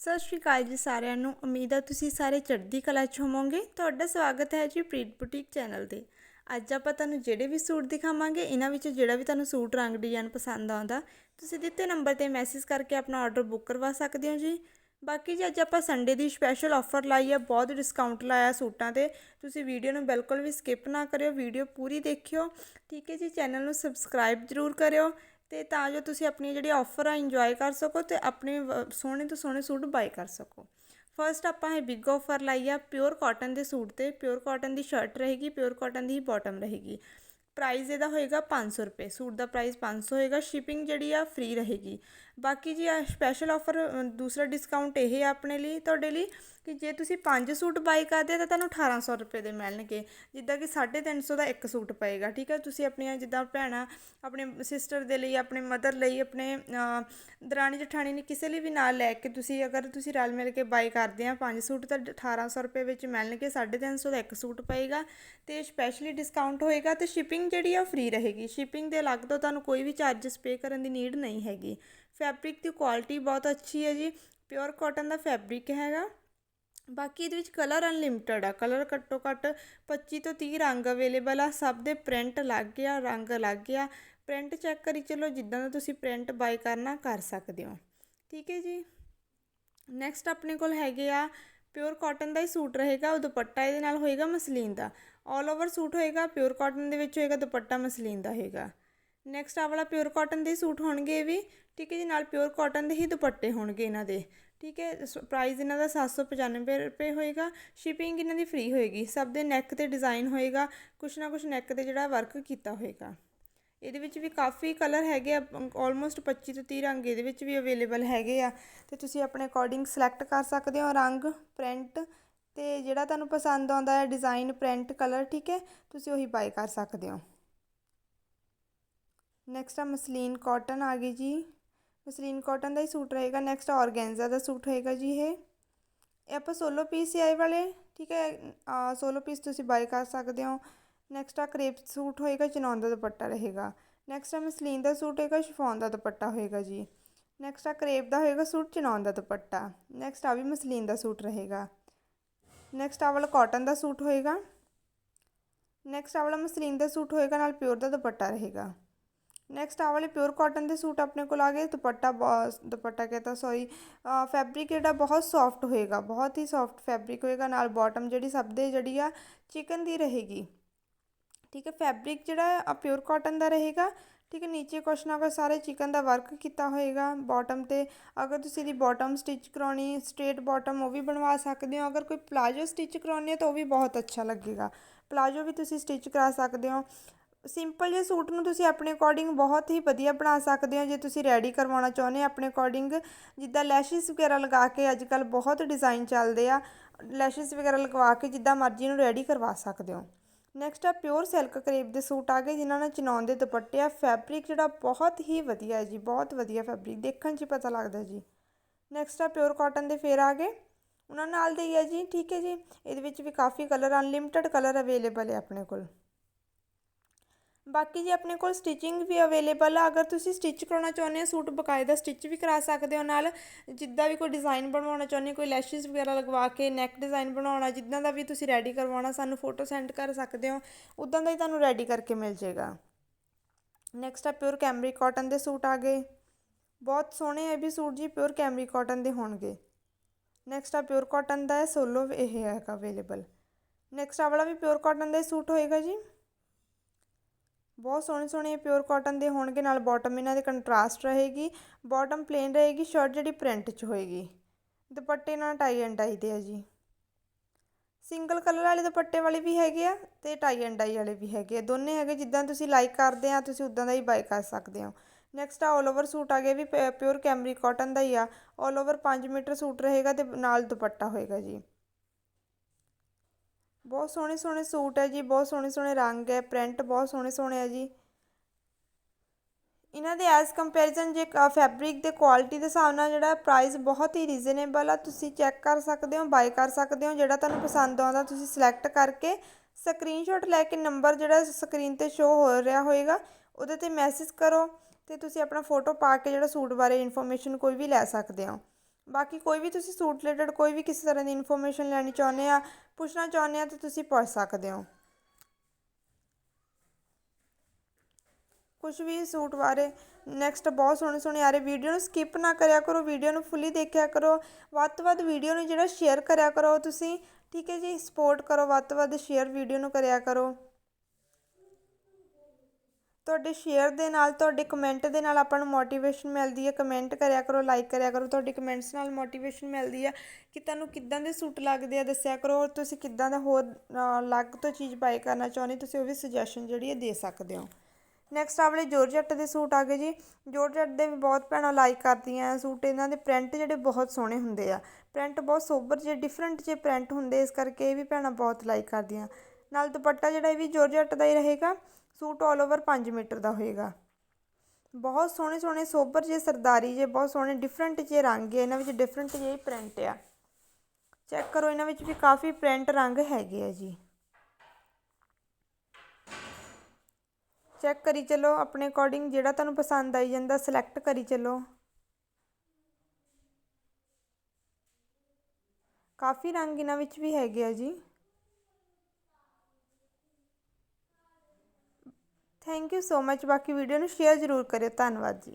ਸਤਿ ਸ਼੍ਰੀ ਅਕਾਲ ਜੀ ਸਾਰਿਆਂ ਨੂੰ। ਉਮੀਦ ਹੈ ਤੁਸੀਂ ਸਾਰੇ ਚੜ੍ਹਦੀ ਕਲਾ 'ਚ ਹੋਵੋਗੇ। ਤੁਹਾਡਾ ਸਵਾਗਤ ਹੈ ਜੀ ਪ੍ਰੀਤ ਬੁਟੀਕ ਚੈਨਲ ਤੇ। ਅੱਜ ਆਪਾਂ ਤੁਹਾਨੂੰ ਜਿਹੜੇ ਵੀ ਸੂਟ ਦਿਖਾਵਾਂਗੇ, ਇਹਨਾਂ ਵਿੱਚੋਂ ਜਿਹੜਾ ਵੀ ਤੁਹਾਨੂੰ ਸੂਟ ਰੰਗ ਡਿਜ਼ਾਈਨ ਪਸੰਦ ਆਉਂਦਾ, ਤੁਸੀਂ ਦਿੱਤੇ ਨੰਬਰ ਤੇ ਮੈਸੇਜ ਕਰਕੇ ਆਪਣਾ ਆਰਡਰ ਬੁੱਕ ਕਰਵਾ ਸਕਦੇ ਹੋ ਜੀ। ਬਾਕੀ ਜੀ ਅੱਜ ਆਪਾਂ ਸੰਡੇ ਦੀ ਸਪੈਸ਼ਲ ਆਫਰ ਲਾਈ ਹੈ ਬਹੁਤ ਡਿਸਕਾਊਂਟ ਲਾਇਆ ਸੂਟਾਂ ਤੇ। ਤੁਸੀਂ ਵੀਡੀਓ ਨੂੰ ਬਿਲਕੁਲ ਵੀ ਸਕਿਪ ਨਾ ਕਰਿਓ ਵੀਡੀਓ ਪੂਰੀ ਦੇਖਿਓ। ਠੀਕ ਹੈ ਜੀ, ਚੈਨਲ ਨੂੰ ਸਬਸਕ੍ਰਾਈਬ ਜ਼ਰੂਰ ਕਰਿਓ। ਅਤੇ ਤਾਂ ਜੋ ਤੁਸੀਂ ਆਪਣੀ ਜਿਹੜੀ ਆਫਰ ਆ ਇੰਜੋਏ ਕਰ ਸਕੋ ਅਤੇ ਆਪਣੇ ਸੋਹਣੇ ਤੋਂ ਸੋਹਣੇ ਸੂਟ ਬਾਏ ਕਰ ਸਕੋ। ਫਰਸਟ ਆਪਾਂ ਇਹ ਬਿਗ ਆਫਰ ਲਾਈ ਆ ਪਿਓਰ ਕਾਟਨ ਦੇ ਸੂਟ ਤੇ। ਪਿਓਰ ਕਾਟਨ ਦੀ ਸ਼ਰਟ ਰਹੇਗੀ ਪਿਓਰ ਕਾਟਨ ਦੀ ਹੀ ਬਾਟਮ ਰਹੇਗੀ। ਪ੍ਰਾਈਸ ਇਹਦਾ ਹੋਏਗਾ 500 ਰੁਪਏ, ਸੂਟ ਦਾ ਪ੍ਰਾਈਸ 500 ਹੋਏਗਾ ਸ਼ਿਪਿੰਗ ਜਿਹੜੀ ਆ ਫ੍ਰੀ ਰਹੇਗੀ। ਬਾਕੀ ਜੀ ਆ ਸਪੈਸ਼ਲ ਆਫਰ ਦੂਸਰਾ ਡਿਸਕਾਊਂਟ ਇਹ ਆ ਆਪਣੇ ਲਈ, ਤੁਹਾਡੇ ਲਈ। ਕਿ ਜੇ ਤੁਸੀਂ 5 ਸੂਟ ਬਾਈ ਕਰਦੇ ਤਾਂ ਤੁਹਾਨੂੰ 1800 ਰੁਪਏ ਦੇ ਮਿਲਣਗੇ। ਜਿੱਦਾਂ ਕਿ 350 ਦਾ ਇੱਕ ਸੂਟ ਪਏਗਾ, ਠੀਕ ਹੈ ਤੁਸੀਂ ਆਪਣੀਆਂ ਜਿੱਦਾਂ ਭੈਣਾਂ, ਆਪਣੇ ਸਿਸਟਰ ਦੇ ਲਈ, ਆਪਣੇ ਮਦਰ ਲਈ, ਆਪਣੇ ਦਰਾਣੀ ਜਠਾਣੀ ਨੇ ਕਿਸੇ ਲਈ ਵੀ ਨਾਲ ਲੈ ਕੇ ਤੁਸੀਂ ਅਗਰ ਤੁਸੀਂ ਰਲ ਮਿਲ ਕੇ ਬਾਈ ਕਰਦੇ ਆ 5 ਸੂਟ ਤਾਂ 1800 ਰੁਪਏ ਵਿੱਚ ਮਿਲਣਗੇ 350 ਦਾ ਇੱਕ ਸੂਟ ਪਏਗਾ। ਤੇ ਸਪੈਸ਼ਲੀ ਡਿਸਕਾਊਂਟ ਹੋਏਗਾ ਤੇ ਸ਼ਿਪਿੰਗ ਜਿਹੜੀ ਆ ਫ੍ਰੀ ਰਹੇਗੀ। ਸ਼ਿਪਿੰਗ ਦੇ ਅਲੱਗ ਤੋਂ ਤੁਹਾਨੂੰ ਕੋਈ ਵੀ ਚਾਰजेस ਪੇ ਕਰਨ ਦੀ ਨੀਡ ਨਹੀਂ ਹੈਗੀ। ਫੈਬਰਿਕ ਦੀ ਕੁਆਲਿਟੀ ਬਹੁਤ ਅੱਛੀ ਹੈ ਜੀ। ਪਿਓਰ ਕਾਟਨ ਦਾ ਫੈਬਰਿਕ ਹੈਗਾ। ਬਾਕੀ ਇਹਦੇ ਵਿੱਚ ਕਲਰ ਅਨਲਿਮਟਿਡ ਆ। ਕਲਰ ਘੱਟੋ ਘੱਟ 25 ਤੋਂ 30 ਰੰਗ ਅਵੇਲੇਬਲ ਆ। ਸਭ ਦੇ ਪ੍ਰਿੰਟ ਅਲੱਗ ਆ ਰੰਗ ਅਲੱਗ ਆ ਪ੍ਰਿੰਟ ਚੈੱਕ ਕਰੀ ਚਲੋ, ਜਿੱਦਾਂ ਦਾ ਤੁਸੀਂ ਪ੍ਰਿੰਟ ਬਾਈ ਕਰਨਾ ਕਰ ਸਕਦੇ ਹੋ। ਠੀਕ ਹੈ ਜੀ। ਨੈਕਸਟ ਆਪਣੇ ਕੋਲ ਹੈਗੇ ਆ। ਪਿਓਰ ਕਾਟਨ ਦਾ ਹੀ ਸੂਟ ਰਹੇਗਾ, ਉਹ ਦੁਪੱਟਾ ਇਹਦੇ ਨਾਲ ਹੋਏਗਾ ਮਸਲੀਨ ਦਾ। ਆਲ ਓਵਰ ਸੂਟ ਹੋਏਗਾ ਪਿਓਰ ਕਾਟਨ ਦੇ ਵਿੱਚ ਹੋਏਗਾ, ਦੁਪੱਟਾ ਮਸਲੀਨ ਦਾ ਹੋਏਗਾ। ਨੈਕਸਟ ਆ ਵਾਲਾ ਪਿਓਰ ਕਾਟਨ ਦੇ ਸੂਟ ਹੋਣਗੇ ਇਹ ਵੀ। ਠੀਕ ਹੈ ਜੀ, ਨਾਲ ਪਿਓਰ ਕਾਟਨ ਦੇ ਹੀ ਦੁਪੱਟੇ ਹੋਣਗੇ ਇਹਨਾਂ ਦੇ। ਠੀਕ ਹੈ ਪ੍ਰਾਈਸ ਇਹਨਾਂ ਦਾ 795 ਰੁਪਏ ਹੋਏਗਾ ਸ਼ਿਪਿੰਗ ਇਹਨਾਂ ਦੀ ਫ੍ਰੀ ਹੋਏਗੀ, ਸਭ ਦੇ ਨੈਕ ਤੇ ਡਿਜ਼ਾਈਨ ਹੋਏਗਾ, ਕੁਛ ਨਾ ਕੁਛ ਨੈਕ ਤੇ ਜਿਹੜਾ ਵਰਕ ਕੀਤਾ ਹੋਏਗਾ। ਇਹਦੇ ਵਿੱਚ ਵੀ ਕਾਫੀ ਕਲਰ ਹੈਗੇ ਆ ਆਲਮੋਸਟ 25 ਤੋਂ 30 ਰੰਗ ਇਹਦੇ ਵਿੱਚ ਵੀ ਅਵੇਲੇਬਲ ਹੈਗੇ ਆ, ਤੇ ਤੁਸੀਂ ਆਪਣੇ ਅਕੋਰਡਿੰਗ ਸਿਲੈਕਟ ਕਰ ਸਕਦੇ ਹੋ ਰੰਗ ਪ੍ਰਿੰਟ ਤੇ ਜਿਹੜਾ ਤੁਹਾਨੂੰ ਪਸੰਦ ਆਉਂਦਾ ਹੈ ਡਿਜ਼ਾਈਨ ਪ੍ਰਿੰਟ ਕਲਰ ਠੀਕ ਹੈ, ਤੁਸੀਂ ਉਹੀ ਬਾਈ ਕਰ ਸਕਦੇ ਹੋ। ਨੈਕਸਟ ਆ ਮਸਲੀਨ ਕਾਟਨ ਆ ਗਈ ਜੀ। ਮਸਲੀਨ ਕਾਟਨ ਦਾ ਹੀ ਸੂਟ ਰਹੇਗਾ ਨੈਕਸਟ ਔਰਗੈਂਜ਼ਾ ਦਾ ਸੂਟ ਹੋਏਗਾ ਜੀ ਇਹ। ਇਹ ਆਪਾਂ ਸੋਲੋ ਪੀਸ ਹੀ ਆਏ ਵਾਲੇ, ਠੀਕ ਹੈ ਸੋਲੋ ਪੀਸ ਤੁਸੀਂ ਬਾਈ ਕਰ ਸਕਦੇ ਹੋ। ਨੈਕਸਟ ਆ ਕਰੇਪ ਸੂਟ ਹੋਏਗਾ ਚਨੌਨ ਦਾ ਦੁਪੱਟਾ ਰਹੇਗਾ। ਨੈਕਸਟ ਆ ਮਸਲੀਨ ਦਾ ਸੂਟ ਹੋਏਗਾ, ਸ਼ਿਫੋਨ ਦਾ ਦੁਪੱਟਾ ਹੋਏਗਾ ਜੀ। ਨੈਕਸਟ ਆ ਕਰੇਪ ਦਾ ਹੋਏਗਾ, ਸੂਟ ਚਨੌਨ ਦਾ ਦੁਪੱਟਾ। ਨੈਕਸਟ ਆ ਵੀ ਮਸਲੀਨ ਦਾ ਸੂਟ ਰਹੇਗਾ। ਨੈਕਸਟ ਆ ਵਾਲਾ ਕਾਟਨ ਦਾ ਸੂਟ ਹੋਏਗਾ। ਨੈਕਸਟ ਆ ਵਾਲਾ ਮਸਲੀਨ ਦਾ ਸੂਟ ਹੋਏਗਾ, ਨਾਲ ਪਿਓਰ ਦਾ ਦੁਪੱਟਾ ਰਹੇਗਾ। ਨੈਕਸਟ ਆ ਵਾਲੇ ਪਿਓਰ ਕਾਟਨ ਦੇ ਸੂਟ ਆਪਣੇ ਕੋਲ ਆ ਗਏ। ਦੁਪੱਟਾ ਬਹੁਤ, ਦੁਪੱਟਾ ਕਹਤਾ ਸੌਰੀ ਫੈਬਰਿਕ ਜਿਹੜਾ ਬਹੁਤ ਸੌਫਟ ਹੋਏਗਾ, ਬਹੁਤ ਹੀ ਸੌਫਟ ਫੈਬਰਿਕ ਹੋਏਗਾ। ਨਾਲ ਬਾਟਮ ਜਿਹੜੀ ਸਭ ਦੇ ਜਿਹੜੀ ਆ ਚਿਕਨ ਦੀ ਰਹੇਗੀ। ਠੀਕ ਹੈ ਫੈਬਰਿਕ ਜਿਹੜਾ ਪਿਓਰ ਕਾਟਨ ਦਾ ਰਹੇਗਾ। ਠੀਕ ਹੈ, ਨੀਚੇ ਕੁਛ ਨਾ ਕੁਛ ਸਾਰੇ ਚਿਕਨ ਦਾ ਵਰਕ ਕੀਤਾ ਹੋਏਗਾ। ਬਾਟਮ ਤੇ ਅਗਰ ਤੁਸੀਂ ਦੀ ਬਾਟਮ ਸਟਿਚ ਕਰਾਉਣੀ ਸਟ੍ਰੇਟ ਬਾਟਮ ਉਹ ਵੀ ਬਣਵਾ ਸਕਦੇ ਹੋ। ਅਗਰ ਕੋਈ ਪਲਾਜੋ ਸਟਿਚ ਕਰਾਉਣੀ ਹੈ ਤਾਂ ਉਹ ਵੀ ਬਹੁਤ ਅੱਛਾ ਲੱਗੇਗਾ। ਪਲਾਜੋ ਵੀ ਤੁਸੀਂ ਸਟਿਚ ਕਰਾ ਸਕਦੇ ਹੋ। ਸਿੰਪਲ ਜਿਹੇ ਸੂਟ ਨੂੰ ਤੁਸੀਂ ਆਪਣੇ ਅਕੋਰਡਿੰਗ ਬਹੁਤ ਹੀ ਵਧੀਆ ਬਣਾ ਸਕਦੇ ਹੋ। ਜੇ ਤੁਸੀਂ ਰੈਡੀ ਕਰਵਾਉਣਾ ਚਾਹੁੰਦੇ ਆਪਣੇ ਅਕੋਰਡਿੰਗ ਜਿੱਦਾਂ ਲੈਸ਼ਿਸ ਵਗੈਰਾ ਲਗਾ ਕੇ ਅੱਜ ਕੱਲ ਬਹੁਤ ਡਿਜ਼ਾਈਨ ਚੱਲਦੇ ਆ। ਲੈਸ਼ਿਸ ਵਗੈਰਾ ਲਗਵਾ ਕੇ ਜਿੱਦਾਂ ਮਰਜ਼ੀ ਨੂੰ ਰੈਡੀ ਕਰਵਾ ਸਕਦੇ ਹੋ। ਨੈਕਸਟ ਆ ਪਿਓਰ ਸਿਲਕ ਕਰੇਪ ਦੇ ਸੂਟ ਆ ਗਏ ਜਿਨ੍ਹਾਂ ਨਾਲ ਚਨੌਨ ਦੇ ਦੁਪੱਟੇ ਆ। ਫੈਬਰਿਕ ਜਿਹੜਾ ਬਹੁਤ ਹੀ ਵਧੀਆ ਹੈ ਜੀ, ਬਹੁਤ ਵਧੀਆ ਫੈਬਰਿਕ ਦੇਖਣ 'ਚ ਪਤਾ ਲੱਗਦਾ ਜੀ। ਨੈਕਸਟ ਆ ਪਿਓਰ ਕਾਟਨ ਦੇ ਫੇਰ ਆ ਗਏ। ਉਹਨਾਂ ਨਾਲ ਦੇ ਹੀ ਹੈ ਜੀ, ਠੀਕ ਹੈ ਜੀ। ਇਹਦੇ ਵਿੱਚ ਵੀ ਕਾਫੀ ਕਲਰ ਅਨਲਿਮਟਿਡ ਕਲਰ ਅਵੇਲੇਬਲ ਹੈ ਆਪਣੇ ਕੋਲ। ਬਾਕੀ ਜੀ ਆਪਣੇ ਕੋਲ ਸਟਿਚਿੰਗ ਵੀ ਅਵੇਲੇਬਲ ਆ, ਅਗਰ ਤੁਸੀਂ ਸਟਿਚ ਕਰਾਉਣਾ ਚਾਹੁੰਦੇ ਹੋ, ਸੂਟ ਬਕਾਇਦਾ ਸਟਿਚ ਵੀ ਕਰਾ ਸਕਦੇ ਹੋ ਨਾਲ, ਜਿੱਦਾਂ ਵੀ ਕੋਈ ਡਿਜ਼ਾਈਨ ਬਣਵਾਉਣਾ ਚਾਹੁੰਦੇ ਹੋ, ਕੋਈ ਲੈਸ਼ਿਸ ਵਗੈਰਾ ਲਗਵਾ ਕੇ ਨੈਕ ਡਿਜ਼ਾਈਨ ਬਣਾਉਣਾ, ਜਿੱਦਾਂ ਦਾ ਵੀ ਤੁਸੀਂ ਰੈਡੀ ਕਰਵਾਉਣਾ, ਸਾਨੂੰ ਫੋਟੋ ਸੈਂਡ ਕਰ ਸਕਦੇ ਹੋ, ਉਦਾਂ ਦਾ ਹੀ ਤੁਹਾਨੂੰ ਰੈਡੀ ਕਰਕੇ ਮਿਲ ਜਾਏਗਾ। ਨੈਕਸਟ ਆ ਪਿਓਰ ਕੈਮਰਿਕ ਕਾਟਨ ਦੇ ਸੂਟ ਆ ਗਏ। ਬਹੁਤ ਸੋਹਣੇ ਇਹ ਵੀ ਸੂਟ ਜੀ ਪਿਓਰ ਕੈਮਰਿਕ ਕਾਟਨ ਦੇ ਹੋਣਗੇ। ਨੈਕਸਟ ਆ ਪਿਓਰ ਕਾਟਨ ਦਾ ਹੈ ਸੋਲੋ ਇਹ ਹੈਗਾ ਅਵੇਲੇਬਲ ਨੈਕਸਟ ਆ ਵਾਲਾ ਵੀ ਪਿਓਰ ਕਾਟਨ ਦਾ ਹੀ ਸੂਟ ਹੋਏਗਾ ਜੀ। ਬਹੁਤ ਸੋਹਣੇ ਸੋਹਣੇ ਪਿਓਰ ਕਾਟਨ ਦੇ ਹੋਣਗੇ, ਨਾਲ ਬਾਟਮ ਇਹਨਾਂ ਦੇ ਕੰਟਰਾਸਟ ਰਹੇਗੀ। ਬਾਟਮ ਪਲੇਨ ਰਹੇਗੀ ਸ਼ਰਟ ਜਿਹੜੀ ਪ੍ਰਿੰਟ 'ਚ ਹੋਏਗੀ। ਦੁਪੱਟੇ ਨਾਲ ਟਾਈ ਐਂਡ ਡਾਈ ਦੇ ਆ ਜੀ। ਸਿੰਗਲ ਕਲਰ ਵਾਲੇ ਦੁਪੱਟੇ ਵਾਲੇ ਵੀ ਹੈਗੇ ਆ ਤੇ ਟਾਈ ਐਂਡ ਡਾਈ ਵਾਲੇ ਵੀ ਹੈਗੇ ਆ। ਦੋਨੇ ਹੈਗੇ, ਜਿੱਦਾਂ ਤੁਸੀਂ ਲਾਈਕ ਕਰਦੇ ਆ, ਤੁਸੀਂ ਉਦਾਂ ਦਾ ਹੀ ਬਾਈ ਕਰ ਸਕਦੇ ਹੋ। ਨੈਕਸਟ ਆ ਆਲ ਓਵਰ ਸੂਟ ਆ ਗਿਆ ਵੀ ਪਿਓਰ ਕੈਮਰੀ ਕਾਟਨ ਦਾ ਹੀ ਆ। ਆਲ ਓਵਰ 5 ਮੀਟਰ ਸੂਟ ਰਹੇਗਾ ਤੇ ਨਾਲ ਦੁਪੱਟਾ ਹੋਏਗਾ ਜੀ। ਬਹੁਤ ਸੋਹਣੇ ਸੋਹਣੇ ਸੂਟ ਹੈ ਜੀ, ਬਹੁਤ ਸੋਹਣੇ ਸੋਹਣੇ ਰੰਗ ਹੈ ਪ੍ਰਿੰਟ ਬਹੁਤ ਸੋਹਣੇ ਸੋਹਣੇ ਹੈ ਜੀ। ਇਹਨਾਂ ਦੇ ਐਜ਼ ਕੰਪੈਰੀਜ਼ਨ ਜੇ ਫੈਬਰਿਕ ਦੇ ਕੁਆਲਿਟੀ ਦੇ ਹਿਸਾਬ ਨਾਲ ਜਿਹੜਾ ਪ੍ਰਾਈਸ ਬਹੁਤ ਹੀ ਰੀਜ਼ਨੇਬਲ ਆ, ਤੁਸੀਂ ਚੈੱਕ ਕਰ ਸਕਦੇ ਹੋ ਬਾਈ ਕਰ ਸਕਦੇ ਹੋ, ਜਿਹੜਾ ਤੁਹਾਨੂੰ ਪਸੰਦ ਆਉਂਦਾ ਤੁਸੀਂ ਸਿਲੈਕਟ ਕਰਕੇ ਸਕਰੀਨਸ਼ਾਟ ਲੈ ਕੇ ਨੰਬਰ ਜਿਹੜਾ ਸਕਰੀਨ ਤੇ ਸ਼ੋ ਹੋ ਰਿਹਾ ਹੋਏਗਾ, ਉਹਦੇ ਤੇ ਮੈਸੇਜ ਕਰੋ ਤੇ ਤੁਸੀਂ ਆਪਣਾ ਫੋਟੋ ਪਾ ਕੇ ਜਿਹੜਾ ਸੂਟ ਬਾਰੇ ਇਨਫੋਰਮੇਸ਼ਨ ਕੋਈ ਵੀ ਲੈ ਸਕਦੇ ਹੋ। ਬਾਕੀ ਕੋਈ ਵੀ ਤੁਸੀਂ ਸੂਟ ਰਿਲੇਟਡ ਕੋਈ ਵੀ ਕਿਸੇ ਤਰ੍ਹਾਂ ਦੀ ਇਨਫੋਰਮੇਸ਼ਨ ਲੈਣੀ ਚਾਹੁੰਦੇ ਆ, ਪੁੱਛਣਾ ਚਾਹੁੰਦੇ ਆ ਤਾਂ ਤੁਸੀਂ ਪੁੱਛ ਸਕਦੇ ਹੋ। ਕੁਝ ਵੀ ਸੂਟ ਬਾਰੇ ਨੈਕਸਟ ਬਹੁਤ ਸੋਹਣੇ ਸੋਹਣੇ ਆ ਰਹੇ। ਵੀਡੀਓ ਨੂੰ ਸਕਿਪ ਨਾ ਕਰਿਆ ਕਰੋ ਵੀਡੀਓ ਨੂੰ ਫੁੱਲੀ ਦੇਖਿਆ ਕਰੋ। ਵੱਧ ਤੋਂ ਵੱਧ ਵੀਡੀਓ ਨੂੰ ਜਿਹੜਾ ਸ਼ੇਅਰ ਕਰਿਆ ਕਰੋ ਤੁਸੀਂ ਠੀਕ ਹੈ ਜੀ ਸਪੋਰਟ ਕਰੋ। ਵੱਧ ਤੋਂ ਵੱਧ ਸ਼ੇਅਰ ਵੀਡੀਓ ਨੂੰ ਕਰਿਆ ਕਰੋ। ਤੁਹਾਡੇ ਸ਼ੇਅਰ ਦੇ ਨਾਲ, ਤੁਹਾਡੇ ਕਮੈਂਟ ਦੇ ਨਾਲ ਆਪਾਂ ਨੂੰ ਮੋਟੀਵੇਸ਼ਨ ਮਿਲਦੀ ਹੈ। ਕਮੈਂਟ ਕਰਿਆ ਕਰੋ ਲਾਈਕ ਕਰਿਆ ਕਰੋ। ਤੁਹਾਡੇ ਕਮੈਂਟਸ ਨਾਲ ਮੋਟੀਵੇਸ਼ਨ ਮਿਲਦੀ ਹੈ ਕਿ ਤੁਹਾਨੂੰ ਕਿੱਦਾਂ ਦੇ ਸੂਟ ਲੱਗਦੇ ਆ, ਦੱਸਿਆ ਕਰੋ। ਔਰ ਤੁਸੀਂ ਕਿੱਦਾਂ ਦਾ ਹੋਰ ਅਲੱਗ ਤੋਂ ਚੀਜ਼ ਬਾਈ ਕਰਨਾ ਚਾਹੁੰਦੇ, ਤੁਸੀਂ ਉਹ ਵੀ ਸੁਜੈਸ਼ਨ ਜਿਹੜੀ ਹੈ ਦੇ ਸਕਦੇ ਹੋ। ਨੈਕਸਟ ਆਪਣੇ ਜੋਰਜੱਟ ਦੇ ਸੂਟ ਆ ਗਏ ਜੀ। ਜੋਰਜੱਟ ਦੇ ਵੀ ਬਹੁਤ ਭੈਣਾਂ ਲਾਈਕ ਕਰਦੀਆਂ ਸੂਟ ਇਹਨਾਂ ਦੇ ਪ੍ਰਿੰਟ ਜਿਹੜੇ ਬਹੁਤ ਸੋਹਣੇ ਹੁੰਦੇ ਆ। ਪ੍ਰਿੰਟ ਬਹੁਤ ਸੋਬਰ ਜਿਹੇ ਡਿਫਰੈਂਟ ਜਿਹੇ ਪ੍ਰਿੰਟ ਹੁੰਦੇ, ਇਸ ਕਰਕੇ ਇਹ ਵੀ ਭੈਣਾਂ ਬਹੁਤ ਲਾਈਕ ਕਰਦੀਆਂ। ਨਾਲ ਦੁਪੱਟਾ ਜਿਹੜਾ ਇਹ ਵੀ ਜੋਰਜੱਟ ਦਾ ਹੀ ਰਹੇਗਾ, ਸੂਟ ਆਲ ਓਵਰ 5 ਮੀਟਰ ਦਾ ਹੋਏਗਾ। ਬਹੁਤ ਸੋਹਣੇ ਸੋਹਣੇ ਸੋਬਰ ਜੇ ਸਰਦਾਰੀ ਜੇ ਬਹੁਤ ਸੋਹਣੇ ਡਿਫਰੈਂਟ ਜਿਹੇ ਰੰਗ ਹੈ, ਇਹਨਾਂ ਵਿੱਚ ਡਿਫਰੈਂਟ ਜਿਹੇ ਪ੍ਰਿੰਟ ਆ। ਚੈੱਕ ਕਰੋ, ਇਹਨਾਂ ਵਿੱਚ ਵੀ ਕਾਫੀ ਪ੍ਰਿੰਟ ਰੰਗ ਹੈਗੇ ਆ ਜੀ। ਚੈੱਕ ਕਰੀ ਚੱਲੋ, ਆਪਣੇ ਅਕੋਰਡਿੰਗ ਜਿਹੜਾ ਤੁਹਾਨੂੰ ਪਸੰਦ ਆਈ ਜਾਂਦਾ ਸਿਲੈਕਟ ਕਰੀ ਚੱਲੋ। ਕਾਫੀ ਰੰਗ ਇਹਨਾਂ ਵਿੱਚ ਵੀ ਹੈਗੇ ਆ ਜੀ। ਥੈਂਕ ਯੂ ਸੋ ਮਚ ਬਾਕੀ ਵੀਡੀਓ ਨੂੰ ਸ਼ੇਅਰ ਜ਼ਰੂਰ ਕਰਿਓ। ਧੰਨਵਾਦ ਜੀ।